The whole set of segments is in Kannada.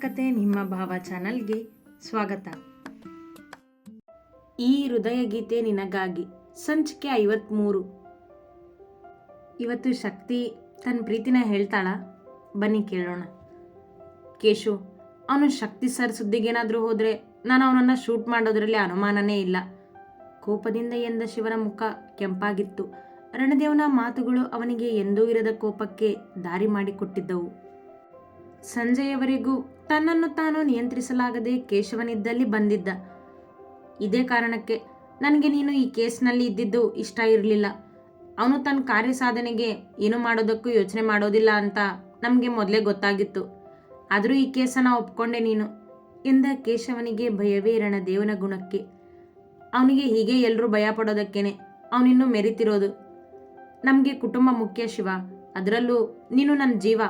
ಕತೆ ನಿಮ್ಮ ಭಾವ ಚಾನಲ್ಗೆ ಸ್ವಾಗತ. ಈ ಹೃದಯ ಗೀತೆ ನಿನಗಾಗಿ ಸಂಚಿಕೆ ಐವತ್ಮೂರು. ಇವತ್ತು ಶಕ್ತಿ ತನ್ನ ಪ್ರೀತಿನ ಹೇಳ್ತಾಳ, ಬನ್ನಿ ಕೇಳೋಣ. ಕೇಶು, ಅವನು ಶಕ್ತಿ ಸರ್ ಸುದ್ದಿಗೇನಾದರೂ ಹೋದರೆ ನಾನು ಅವನನ್ನು ಶೂಟ್ ಮಾಡೋದ್ರಲ್ಲಿ ಅನುಮಾನನೇ ಇಲ್ಲ. ಕೋಪದಿಂದ ಎಂದ ಶಿವನ ಮುಖ ಕೆಂಪಾಗಿತ್ತು. ರಣದೇವನ ಮಾತುಗಳು ಅವನಿಗೆ ಎಂದೂ ಇರದ ಕೋಪಕ್ಕೆ ದಾರಿ ಮಾಡಿಕೊಟ್ಟಿದ್ದವು. ಸಂಜೆಯವರೆಗೂ ತನ್ನನ್ನು ತಾನು ನಿಯಂತ್ರಿಸಲಾಗದೆ ಕೇಶವನಿದ್ದಲ್ಲಿ ಬಂದಿದ್ದ. ಇದೇ ಕಾರಣಕ್ಕೆ ನನಗೆ ನೀನು ಈ ಕೇಸ್ನಲ್ಲಿ ಇದ್ದಿದ್ದು ಇಷ್ಟ ಇರಲಿಲ್ಲ. ಅವನು ತನ್ನ ಕಾರ್ಯ ಸಾಧನೆಗೆ ಏನು ಮಾಡೋದಕ್ಕೂ ಯೋಚನೆ ಮಾಡೋದಿಲ್ಲ ಅಂತ ನಮಗೆ ಮೊದಲೇ ಗೊತ್ತಾಗಿತ್ತು. ಆದರೂ ಈ ಕೇಸನ್ನು ಒಪ್ಕೊಂಡೆ ನೀನು ಎಂದ ಕೇಶವನಿಗೆ ಭಯವೇ ಇರಣ ದೇವನ ಗುಣಕ್ಕೆ. ಅವನಿಗೆ ಹೀಗೆ ಎಲ್ಲರೂ ಭಯ ಪಡೋದಕ್ಕೇನೆ ಅವನಿನ್ನೂ ಮೆರಿತಿರೋದು. ನಮಗೆ ಕುಟುಂಬ ಮುಖ್ಯ ಶಿವ. ಅದರಲ್ಲೂ ನೀನು ನನ್ನ ಜೀವ.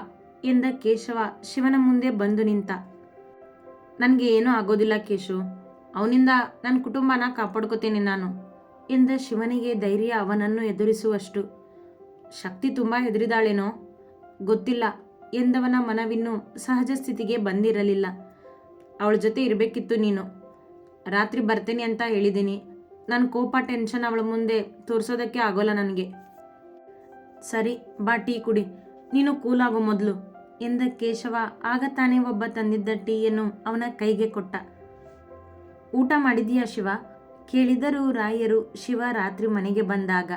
ಎಂದ ಕೇಶವ ಶಿವನ ಮುಂದೆ ಬಂದು ನಿಂತ. ನನಗೆ ಏನೂ ಆಗೋದಿಲ್ಲ ಕೇಶು. ಅವನಿಂದ ನನ್ನ ಕುಟುಂಬನ ಕಾಪಾಡ್ಕೋತೇನೆ ನಾನು ಎಂದ ಶಿವನಿಗೆ ಧೈರ್ಯ ಅವನನ್ನು ಎದುರಿಸುವಷ್ಟು. ಶಕ್ತಿ ತುಂಬ ಹೆದರಿದಾಳೇನೋ? ಗೊತ್ತಿಲ್ಲ. ಎಂದವನ ಮನವಿನ್ನೂ ಸಹಜ ಸ್ಥಿತಿಗೆ ಬಂದಿರಲಿಲ್ಲ. ಅವಳ ಜೊತೆ ಇರಬೇಕಿತ್ತು ನೀನು. ರಾತ್ರಿ ಬರ್ತೇನೆ ಅಂತ ಹೇಳಿದ್ದೀನಿ. ನನ್ನ ಕೋಪ ಟೆನ್ಷನ್ ಅವಳ ಮುಂದೆ ತೋರಿಸೋದಕ್ಕೆ ಆಗೋಲ್ಲ ನನಗೆ. ಸರಿ, ಬಾ ಟೀ ಕುಡಿ. ನೀನು ಕೂಲಾಗೋ ಮೊದಲು. ಎಂದ ಕೇಶವ ಆಗ ತಾನೇ ಒಬ್ಬ ತಂದಿದ್ದ ಟೀಯನ್ನು ಅವನ ಕೈಗೆ ಕೊಟ್ಟ. ಊಟ ಮಾಡಿದೀಯಾ ಶಿವ? ಕೇಳಿದರೂ ರಾಯರು ಶಿವ ರಾತ್ರಿ ಮನೆಗೆ ಬಂದಾಗ.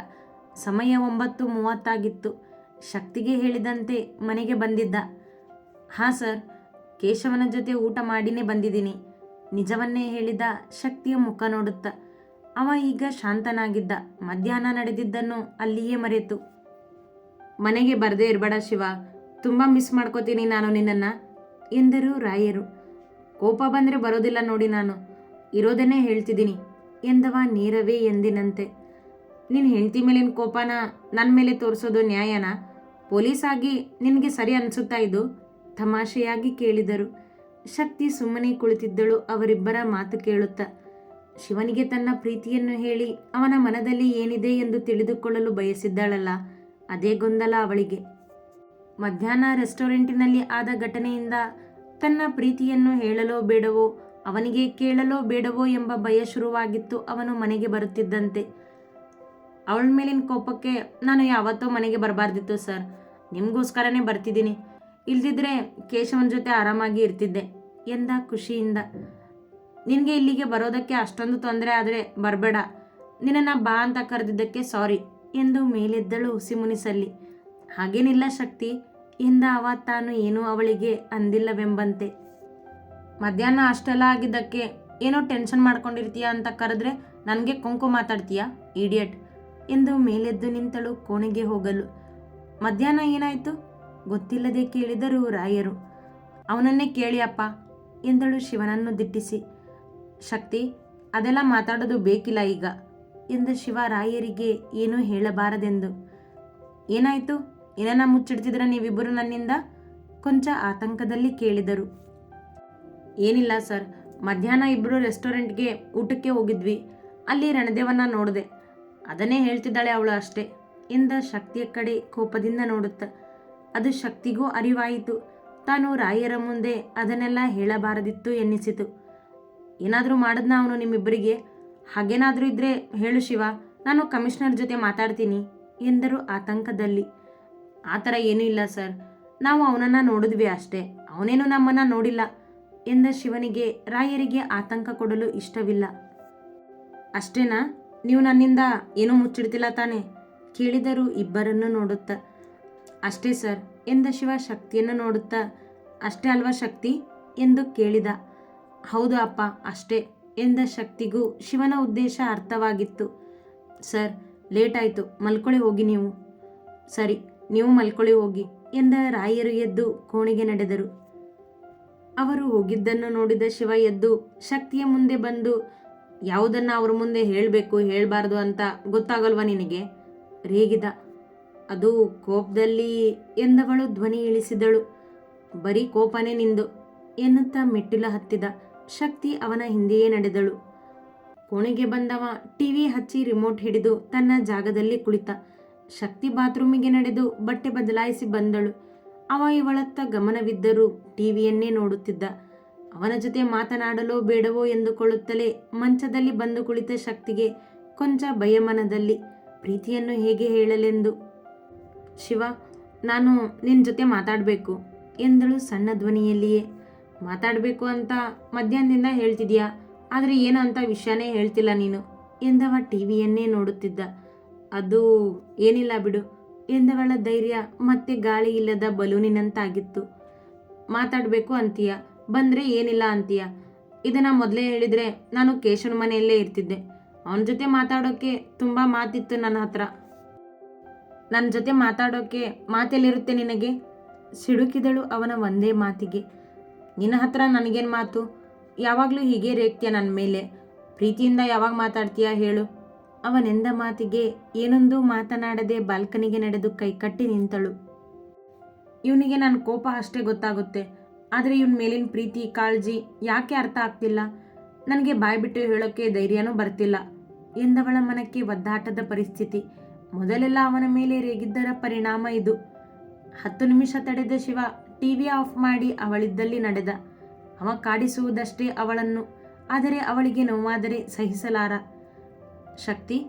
ಸಮಯ ಒಂಬತ್ತು ಮೂವತ್ತಾಗಿತ್ತು. ಶಕ್ತಿಗೆ ಹೇಳಿದಂತೆ ಮನೆಗೆ ಬಂದಿದ್ದ. ಹಾಂ ಸರ್, ಕೇಶವನ ಜೊತೆ ಊಟ ಮಾಡಿನೇ ಬಂದಿದ್ದೀನಿ. ನಿಜವನ್ನೇ ಹೇಳಿದ ಶಕ್ತಿಯ ಮುಖ ನೋಡುತ್ತ. ಅವ ಈಗ ಶಾಂತನಾಗಿದ್ದ. ಮಧ್ಯಾಹ್ನ ನಡೆದಿದ್ದನ್ನು ಅಲ್ಲಿಯೇ ಮರೆತು. ಮನೆಗೆ ಬರದೇ ಇರಬೇಡ ಶಿವ. ತುಂಬ ಮಿಸ್ ಮಾಡ್ಕೋತೀನಿ ನಾನು ನಿನ್ನನ್ನು, ಎಂದರು ರಾಯರು. ಕೋಪ ಬಂದರೆ ಬರೋದಿಲ್ಲ ನೋಡಿ ನಾನು, ಇರೋದನ್ನೇ ಹೇಳ್ತಿದ್ದೀನಿ, ಎಂದವ ನೇರವೇ ಎಂದಿನಂತೆ. ನಿನ್ನ ಹೆಂಡತಿ ಮೇಲಿನ ಕೋಪನ ನನ್ನ ಮೇಲೆ ತೋರಿಸೋದು ನ್ಯಾಯನ? ಪೊಲೀಸ್ ಆಗಿ ನಿನಗೆ ಸರಿ ಅನಿಸುತ್ತಾ ಇದು? ತಮಾಷೆಯಾಗಿ ಕೇಳಿದರು. ಶಕ್ತಿ ಸುಮ್ಮನೆ ಕುಳಿತಿದ್ದಳು, ಅವರಿಬ್ಬರ ಮಾತು ಕೇಳುತ್ತಾ. ಶಿವನಿಗೆ ತನ್ನ ಪ್ರೀತಿಯನ್ನು ಹೇಳಿ ಅವನ ಮನದಲ್ಲಿ ಏನಿದೆ ಎಂದು ತಿಳಿದುಕೊಳ್ಳಲು ಬಯಸಿದ್ದಾಳಲ್ಲ, ಅದೇ ಗೊಂದಲ ಅವಳಿಗೆ. ಮಧ್ಯಾಹ್ನ ರೆಸ್ಟೋರೆಂಟಿನಲ್ಲಿ ಆದ ಘಟನೆಯಿಂದ ತನ್ನ ಪ್ರೀತಿಯನ್ನು ಹೇಳಲೋ ಬೇಡವೋ, ಅವನಿಗೆ ಕೇಳಲೋ ಬೇಡವೋ ಎಂಬ ಭಯ ಶುರುವಾಗಿತ್ತು ಅವನು ಮನೆಗೆ ಬರುತ್ತಿದ್ದಂತೆ. ಅವಳ ಮೇಲಿನ ಕೋಪಕ್ಕೆ ನಾನು ಯಾವತ್ತೋ ಮನೆಗೆ ಬರಬಾರ್ದಿತ್ತು ಸರ್. ನಿಮಗೋಸ್ಕರನೇ ಬರ್ತಿದ್ದೀನಿ. ಇಲ್ದಿದ್ರೆ ಕೇಶವನ ಜೊತೆ ಆರಾಮಾಗಿ ಇರ್ತಿದ್ದೆ ಎಂದ ಖುಷಿಯಿಂದ. ನಿನಗೆ ಇಲ್ಲಿಗೆ ಬರೋದಕ್ಕೆ ಅಷ್ಟೊಂದು ತೊಂದರೆ ಆದರೆ ಬರಬೇಡ. ನಿನ್ನನ್ನು ಬಾ ಅಂತ ಕರೆದಿದ್ದಕ್ಕೆ ಸಾರಿ ಎಂದು ಮೇಲೆದ್ದಳು ಹುಸಿಮುನಿಸಲ್ಲಿ. ಹಾಗೇನಿಲ್ಲ ಶಕ್ತಿ. ಇಂದ ಅವ ತಾನು ಏನೂ ಅವಳಿಗೆ ಅಂದಿಲ್ಲವೆಂಬಂತೆ. ಮಧ್ಯಾಹ್ನ ಅಷ್ಟೆಲ್ಲ ಆಗಿದ್ದಕ್ಕೆ ಏನೋ ಟೆನ್ಷನ್ ಮಾಡ್ಕೊಂಡಿರ್ತೀಯ ಅಂತ ಕರೆದ್ರೆ ನನಗೆ ಕೊಂಕು ಮಾತಾಡ್ತೀಯಾ ಈಡಿಯಟ್ ಎಂದು ಮೇಲೆದ್ದು ನಿಂತಳು ಕೋಣೆಗೆ ಹೋಗಲು. ಮಧ್ಯಾಹ್ನ ಏನಾಯಿತು? ಗೊತ್ತಿಲ್ಲದೆ ಕೇಳಿದರು ರಾಯರು. ಅವನನ್ನೇ ಕೇಳಿ ಅಪ್ಪ ಎಂದಳು ಶಿವನನ್ನು ದಿಟ್ಟಿಸಿ. ಶಕ್ತಿ, ಅದೆಲ್ಲ ಮಾತಾಡೋದು ಬೇಕಿಲ್ಲ ಈಗ ಎಂದು ಶಿವ ರಾಯರಿಗೆ ಏನೂ ಹೇಳಬಾರದೆಂದು. ಏನಾಯಿತು? ಏನನ್ನ ಮುಚ್ಚಿಡ್ತಿದ್ರ ನೀವಿಬ್ಬರು ನನ್ನಿಂದ? ಕೊಂಚ ಆತಂಕದಲ್ಲಿ ಕೇಳಿದರು. ಏನಿಲ್ಲ ಸರ್, ಮಧ್ಯಾಹ್ನ ಇಬ್ಬರು ರೆಸ್ಟೋರೆಂಟ್ಗೆ ಊಟಕ್ಕೆ ಹೋಗಿದ್ವಿ. ಅಲ್ಲಿ ರಣದೇವನ್ನ ನೋಡಿದೆ. ಅದನ್ನೇ ಹೇಳ್ತಿದ್ದಾಳೆ ಅವಳು ಅಷ್ಟೇ. ಎಂದ ಶಕ್ತಿಯ ಕಡೆ ಕೋಪದಿಂದ ನೋಡುತ್ತ. ಅದು ಶಕ್ತಿಗೂ ಅರಿವಾಯಿತು. ತಾನು ರಾಯರ ಮುಂದೆ ಅದನ್ನೆಲ್ಲ ಹೇಳಬಾರದಿತ್ತು ಎನ್ನಿಸಿತು. ಏನಾದರೂ ಮಾಡಿದ್ನ ಅವನು ನಿಮ್ಮಿಬ್ಬರಿಗೆ ಹಾಗೇನಾದರೂ ಇದ್ದರೆ ಹೇಳು ಶಿವ. ನಾನು ಕಮಿಷನರ್ ಜೊತೆ ಮಾತಾಡ್ತೀನಿ, ಎಂದರು ಆತಂಕದಲ್ಲಿ. ಆ ಥರ ಏನೂ ಇಲ್ಲ ಸರ್. ನಾವು ಅವನನ್ನು ನೋಡಿದ್ವಿ ಅಷ್ಟೇ. ಅವನೇನು ನಮ್ಮನ್ನು ನೋಡಿಲ್ಲ ಎಂದ ಶಿವನಿಗೆ, ರಾಯರಿಗೆ ಆತಂಕ ಕೊಡಲು ಇಷ್ಟವಿಲ್ಲ. ಅಷ್ಟೇನಾ? ನೀವು ನನ್ನಿಂದ ಏನೂ ಮುಚ್ಚಿಡ್ತಿಲ್ಲ ತಾನೆ? ಕೇಳಿದರು ಇಬ್ಬರನ್ನು ನೋಡುತ್ತ. ಅಷ್ಟೇ ಸರ್, ಎಂದ ಶಿವ ಶಕ್ತಿಯನ್ನು ನೋಡುತ್ತಾ. ಅಷ್ಟೇ ಅಲ್ವಾ ಶಕ್ತಿ? ಎಂದು ಕೇಳಿದ. ಹೌದು ಅಪ್ಪ, ಅಷ್ಟೇ ಎಂದ ಶಕ್ತಿಗೂ ಶಿವನ ಉದ್ದೇಶ ಅರ್ಥವಾಗಿತ್ತು. ಸರ್, ಲೇಟ್ ಆಯಿತು, ಮಲ್ಕೊಳ್ಳಿ ಹೋಗಿ ನೀವು. ಸರಿ. ನೀವು ಮಲ್ಕೊಳ್ಳಿ ಹೋಗಿ ಎಂದ ರಾಯರು ಎದ್ದು ಕೋಣೆಗೆ ನಡೆದರು. ಅವರು ಹೋಗಿದ್ದನ್ನು ನೋಡಿದ ಶಿವ ಎದ್ದು ಶಕ್ತಿಯ ಮುಂದೆ ಬಂದು, ಯಾವುದನ್ನ ಅವ್ರ ಮುಂದೆ ಹೇಳಬೇಕು, ಹೇಳಬಾರ್ದು ಅಂತ ಗೊತ್ತಾಗಲ್ವ ನಿನಗೆ? ರೇಗಿದ, ಅದು ಕೋಪದಲ್ಲಿ ಎಂದವಳು ಧ್ವನಿ ಇಳಿಸಿದಳು. ಬರೀ ಕೋಪನೇ ನಿಂದು ಎನ್ನುತ್ತಾ ಮೆಟ್ಟಿಲ ಹತ್ತಿದ ಶಕ್ತಿ ಅವನ ಹಿಂದೆಯೇ ನಡೆದಳು. ಕೋಣೆಗೆ ಬಂದವ ಟಿವಿ ಹಚ್ಚಿ ರಿಮೋಟ್ ಹಿಡಿದು ತನ್ನ ಜಾಗದಲ್ಲಿ ಕುಳಿತ. ಶಕ್ತಿ ಬಾತ್ರೂಮಿಗೆ ನಡೆದು ಬಟ್ಟೆ ಬದಲಾಯಿಸಿ ಬಂದಳು. ಅವ ಇವಳತ್ತ ಗಮನವಿದ್ದರೂ ಟಿವಿಯನ್ನೇ ನೋಡುತ್ತಿದ್ದ. ಅವನ ಜೊತೆ ಮಾತನಾಡಲೋ ಬೇಡವೋ ಎಂದುಕೊಳ್ಳುತ್ತಲೇ ಮಂಚದಲ್ಲಿ ಬಂದು ಕುಳಿತ ಶಕ್ತಿಗೆ ಕೊಂಚ ಭಯಮನದಲ್ಲಿ ಪ್ರೀತಿಯನ್ನು ಹೇಗೆ ಹೇಳಲೆಂದು, ಶಿವ, ನಾನು ನಿನ್ನ ಜೊತೆ ಮಾತಾಡಬೇಕು, ಎಂದಳು ಸಣ್ಣ ಧ್ವನಿಯಲ್ಲಿಯೇ. ಮಾತಾಡಬೇಕು ಅಂತ ಮಧ್ಯಾಹ್ನದಿಂದ ಹೇಳ್ತಿದ್ಯಾ, ಆದರೆ ಏನು ಅಂತ ವಿಷಯನೇ ಹೇಳ್ತಿಲ್ಲ ನೀನು, ಎಂದವ ಟಿವಿಯನ್ನೇ ನೋಡುತ್ತಿದ್ದ. ಅದು ಏನಿಲ್ಲ ಬಿಡು ಎಂದವಳ ಧೈರ್ಯ ಮತ್ತೆ ಗಾಳಿ ಇಲ್ಲದ ಬಲೂನಿನಂತಾಗಿತ್ತು. ಮಾತಾಡಬೇಕು ಅಂತೀಯ? ಬಂದರೆ ಏನಿಲ್ಲ ಅಂತೀಯ? ಇದನ್ನು ಮೊದಲೇ ಹೇಳಿದರೆ ನಾನು ಕೇಶವನ ಮನೆಯಲ್ಲೇ ಇರ್ತಿದ್ದೆ. ಅವನ ಜೊತೆ ಮಾತಾಡೋಕ್ಕೆ ತುಂಬ ಮಾತಿತ್ತು ನನ್ನ ಹತ್ರ. ನನ್ನ ಜೊತೆ ಮಾತಾಡೋಕ್ಕೆ ಮಾತೆಲ್ಲಿರುತ್ತೆ ನಿನಗೆ? ಸಿಡುಕಿದಳು ಅವನ ಒಂದೇ ಮಾತಿಗೆ. ನಿನ್ನ ಹತ್ರ ನನಗೇನು ಮಾತು? ಯಾವಾಗಲೂ ಹೀಗೆ ರೇಗ್ತೀಯ ನನ್ನ ಮೇಲೆ? ಪ್ರೀತಿಯಿಂದ ಯಾವಾಗ ಮಾತಾಡ್ತೀಯ ಹೇಳು. ಅವನೆಂದ ಮಾತಿಗೆ, ಏನೊಂದೂ ಮಾತನಾಡದೆ ಬಾಲ್ಕನಿಗೆ ನಡೆದು ಕೈಕಟ್ಟಿ ನಿಂತಳು. ಇವನಿಗೆ ನನ್ನ ಕೋಪ ಅಷ್ಟೇ ಗೊತ್ತಾಗುತ್ತೆ. ಆದರೆ ಇವನ ಮೇಲಿನ ಪ್ರೀತಿ, ಕಾಳಜಿ ಯಾಕೆ ಅರ್ಥ ಆಗ್ತಿಲ್ಲ? ನನಗೆ ಬಾಯ್ಬಿಟ್ಟು ಹೇಳೋಕ್ಕೆ ಧೈರ್ಯನೂ ಬರ್ತಿಲ್ಲ ಎಂದವಳ ಮನಕ್ಕೆ ಒದ್ದಾಟದ ಪರಿಸ್ಥಿತಿ. ಮೊದಲೆಲ್ಲ ಅವನ ಮೇಲೆ ರೇಗಿದ್ದರ ಪರಿಣಾಮ ಇದು. ಹತ್ತು ನಿಮಿಷ ತಡೆದ ಶಿವ ಟಿವಿ ಆಫ್ ಮಾಡಿ ಅವಳಿದ್ದಲ್ಲಿ ನಡೆದ. ಅವ ಕಾಡಿಸುವುದಷ್ಟೇ ಅವಳನ್ನು, ಆದರೆ ಅವಳಿಗೆ ನೋವಾದರೆ ಸಹಿಸಲಾರ. ಶಕ್ತಿ.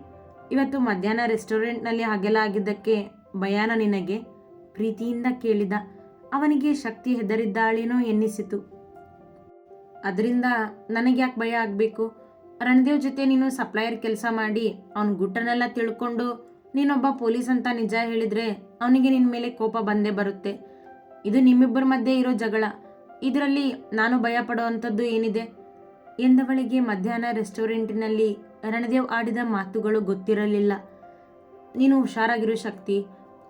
ಇವತ್ತು ಮಧ್ಯಾಹ್ನ ರೆಸ್ಟೋರೆಂಟ್ನಲ್ಲಿ ಹಾಗೆಲ್ಲ ಆಗಿದ್ದಕ್ಕೆ ಭಯಾನ ನಿನಗೆ ಪ್ರೀತಿಯಿಂದ ಕೇಳಿದ. ಅವನಿಗೆ ಶಕ್ತಿ ಹೆದರಿದ್ದಾಳೇನೋ ಎನ್ನಿಸಿತು. ಅದರಿಂದ ನನಗೆ ಯಾಕೆ ಭಯ ಆಗಬೇಕು? ರಣದೇವ್ ಜೊತೆ ನೀನು ಸಪ್ಲೈಯರ್ ಕೆಲಸ ಮಾಡಿ, ಅವನ ಗುಟ್ಟನೆಲ್ಲ ತಿಳ್ಕೊಂಡು ನೀನೊಬ್ಬ ಪೊಲೀಸ್ ಅಂತ ನಿಜ ಹೇಳಿದರೆ ಅವನಿಗೆ ನಿನ್ನ ಮೇಲೆ ಕೋಪ ಬಂದೇ ಬರುತ್ತೆ. ಇದು ನಿಮ್ಮಿಬ್ಬರ ಮಧ್ಯೆ ಇರೋ ಜಗಳ. ಇದರಲ್ಲಿ ನಾನು ಭಯ ಏನಿದೆ? ಎಂದವಳಿಗೆ ಮಧ್ಯಾಹ್ನ ರೆಸ್ಟೋರೆಂಟಿನಲ್ಲಿ ರಣದೇವ್ ಆಡಿದ ಮಾತುಗಳು ಗೊತ್ತಿರಲಿಲ್ಲ. ನೀನು ಹುಷಾರಾಗಿರೋ ಶಕ್ತಿ.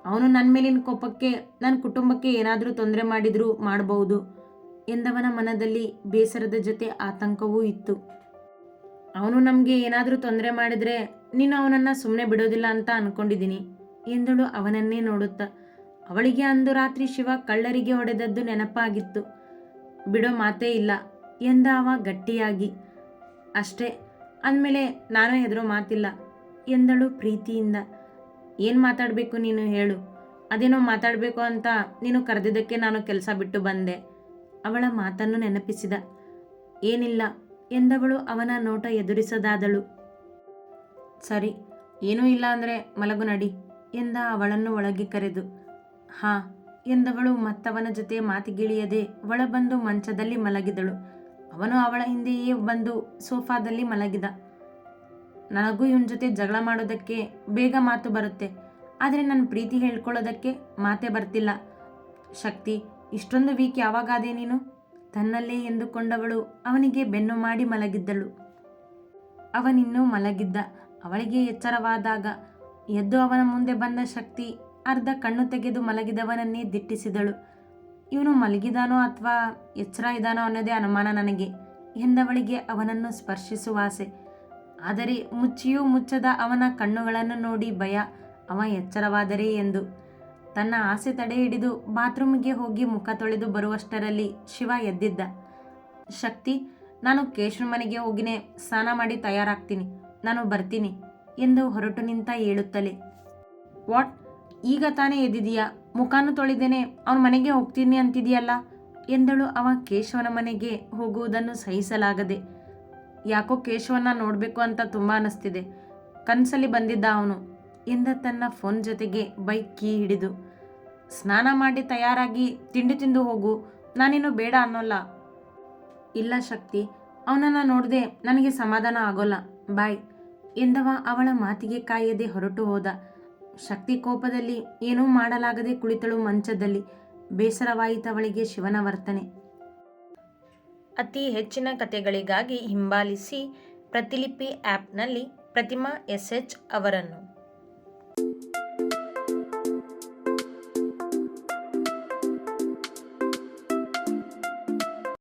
ಅವನು ನನ್ನ ಮೇಲಿನ ಕೋಪಕ್ಕೆ ನನ್ನ ಕುಟುಂಬಕ್ಕೆ ಏನಾದರೂ ತೊಂದರೆ ಮಾಡಿದರೂ ಮಾಡಬಹುದು ಎಂದವನ ಮನದಲ್ಲಿ ಬೇಸರದ ಜೊತೆ ಆತಂಕವೂ ಇತ್ತು. ಅವನು ನಮಗೆ ಏನಾದರೂ ತೊಂದರೆ ಮಾಡಿದರೆ ನೀನು ಅವನನ್ನು ಸುಮ್ಮನೆ ಬಿಡೋದಿಲ್ಲ ಅಂತ ಅನ್ಕೊಂಡಿದ್ದೀನಿ ಎಂದಳು ಅವನನ್ನೇ ನೋಡುತ್ತಾ. ಅವಳಿಗೆ ಅಂದು ರಾತ್ರಿ ಶಿವ ಕಳ್ಳರಿಗೆ ಹೊಡೆದದ್ದು ನೆನಪಾಗಿತ್ತು. ಬಿಡೋ ಮಾತೇ ಇಲ್ಲ. ಎಂದ ಅವ ಗಟ್ಟಿಯಾಗಿ. ಅಷ್ಟೇ, ಅಂದಮೇಲೆ ನಾನು ಹೆದರೋ ಮಾತಿಲ್ಲ. ಎಂದಳು ಪ್ರೀತಿಯಿಂದ. ಏನು ಮಾತಾಡಬೇಕು ನೀನು ಹೇಳು. ಅದೇನೋ ಮಾತಾಡಬೇಕು ಅಂತ ನೀನು ಕರೆದಿದ್ದಕ್ಕೆ ನಾನು ಕೆಲಸ ಬಿಟ್ಟು ಬಂದೆ. ಅವಳ ಮಾತನ್ನು ನೆನಪಿಸಿದ. ಏನಿಲ್ಲ, ಎಂದವಳು ಅವನ ನೋಟ ಎದುರಿಸದಾದಳು. ಸರಿ, ಏನೂ ಇಲ್ಲ ಅಂದರೆ ಮಲಗು ನಡಿ ಎಂದ ಅವಳನ್ನು ಒಳಗೆ ಕರೆದು. ಹಾ, ಎಂದವಳು ಮತ್ತವನ ಜೊತೆ ಮಾತಿಗಿಳಿಯದೆ ಒಳಬಂದು ಮಂಚದಲ್ಲಿ ಮಲಗಿದಳು. ಅವನು ಅವಳ ಹಿಂದೆಯೇ ಬಂದು ಸೋಫಾದಲ್ಲಿ ಮಲಗಿದ. ನನಗೂ ಇವನ ಜೊತೆ ಜಗಳ ಮಾಡೋದಕ್ಕೆ ಬೇಗ ಮಾತು ಬರುತ್ತೆ. ಆದರೆ ನನ್ನ ಪ್ರೀತಿ ಹೇಳ್ಕೊಳ್ಳೋದಕ್ಕೆ ಮಾತೇ ಬರ್ತಿಲ್ಲ. ಶಕ್ತಿ, ಇಷ್ಟೊಂದು ವೀಕ್ ಯಾವಾಗಾದೆ ನೀನು? ತನ್ನಲ್ಲೇ ಎಂದುಕೊಂಡವಳು ಅವನಿಗೆ ಬೆನ್ನು ಮಾಡಿ ಮಲಗಿದ್ದಳು. ಅವನಿನ್ನೂ ಮಲಗಿದ್ದ. ಅವಳಿಗೆ ಎಚ್ಚರವಾದಾಗ ಎದ್ದು ಅವನ ಮುಂದೆ ಬಂದ ಶಕ್ತಿ ಅರ್ಧ ಕಣ್ಣು ತೆಗೆದು ಮಲಗಿದವನನ್ನೇ ದಿಟ್ಟಿಸಿದಳು. ಇವನು ಮಲಗಿದಾನೋ ಅಥವಾ ಎಚ್ಚರ ಇದ್ದಾನೋ ಅನ್ನೋದೇ ಅನುಮಾನ ನನಗೆ. ಎಂದವಳಿಗೆ ಅವನನ್ನು ಸ್ಪರ್ಶಿಸುವ ಆಸೆ. ಆದರೆ ಮುಚ್ಚಿಯೂ ಮುಚ್ಚದ ಅವನ ಕಣ್ಣುಗಳನ್ನು ನೋಡಿ ಭಯ, ಅವ ಎಚ್ಚರವಾದರೆ ಎಂದು. ತನ್ನ ಆಸೆ ತಡೆ ಹಿಡಿದು ಬಾತ್ರೂಮ್ಗೆ ಹೋಗಿ ಮುಖ ತೊಳೆದು ಬರುವಷ್ಟರಲ್ಲಿ ಶಿವ ಎದ್ದಿದ್ದ. ಶಕ್ತಿ, ನಾನು ಕೇಶವ ಮನೆಗೆ ಹೋಗಿನೇ, ಸ್ನಾನ ಮಾಡಿ ತಯಾರಾಗ್ತೀನಿ. ನಾನು ಬರ್ತೀನಿ ಎಂದು ಹೊರಟು ನಿಂತ ಹೇಳುತ್ತಲೇ ವಾಟ್? ಈಗ ತಾನೇ ಎದ್ದಿದೀಯಾ? ಮುಖಾನು ತೊಳೆದೇನೆ, ಅವನ ಮನೆಗೆ ಹೋಗ್ತೀನಿ ಅಂತಿದೆಯಲ್ಲ? ಎಂದಳು ಅವ ಕೇಶವನ ಮನೆಗೆ ಹೋಗುವುದನ್ನು ಸಹಿಸಲಾಗದೆ. ಯಾಕೋ ಕೇಶವನ ನೋಡಬೇಕು ಅಂತ ತುಂಬ ಅನ್ನಿಸ್ತಿದೆ ಕನಸಲ್ಲಿ ಬಂದಿದ್ದ ಅವನು. ಎಂದ ತನ್ನ ಫೋನ್ ಜೊತೆಗೆ ಬೈಕ್ ಕೀ ಹಿಡಿದು, ಸ್ನಾನ ಮಾಡಿ ತಯಾರಾಗಿ ತಿಂಡಿ ತಿಂದು ಹೋಗು. ನಾನೇನು ಬೇಡ ಅನ್ನೋಲ್ಲ. ಇಲ್ಲ ಶಕ್ತಿ. ಅವನನ್ನು ನೋಡದೆ ನನಗೆ ಸಮಾಧಾನ ಆಗೋಲ್ಲ. ಬಾಯ್. ಎಂದವ ಅವಳ ಮಾತಿಗೆ ಕಾಯದೆ ಹೊರಟು ಹೋದ. ಶಕ್ತಿ ಕೋಪದಲ್ಲಿ ಏನೂ ಮಾಡಲಾಗದೆ ಕುಳಿತಳು ಮಂಚದಲ್ಲಿ. ಬೇಸರವಾಯಿತವಳಿಗೆ ಶಿವನ ವರ್ತನೆ. ಅತಿ ಹೆಚ್ಚಿನ ಕಥೆಗಳಿಗಾಗಿ ಹಿಂಬಾಲಿಸಿ ಪ್ರತಿಲಿಪಿ ಆ್ಯಪ್ನಲ್ಲಿ ಪ್ರತಿಮಾ ಎಸ್ ಎಚ್ ಅವರನ್ನು.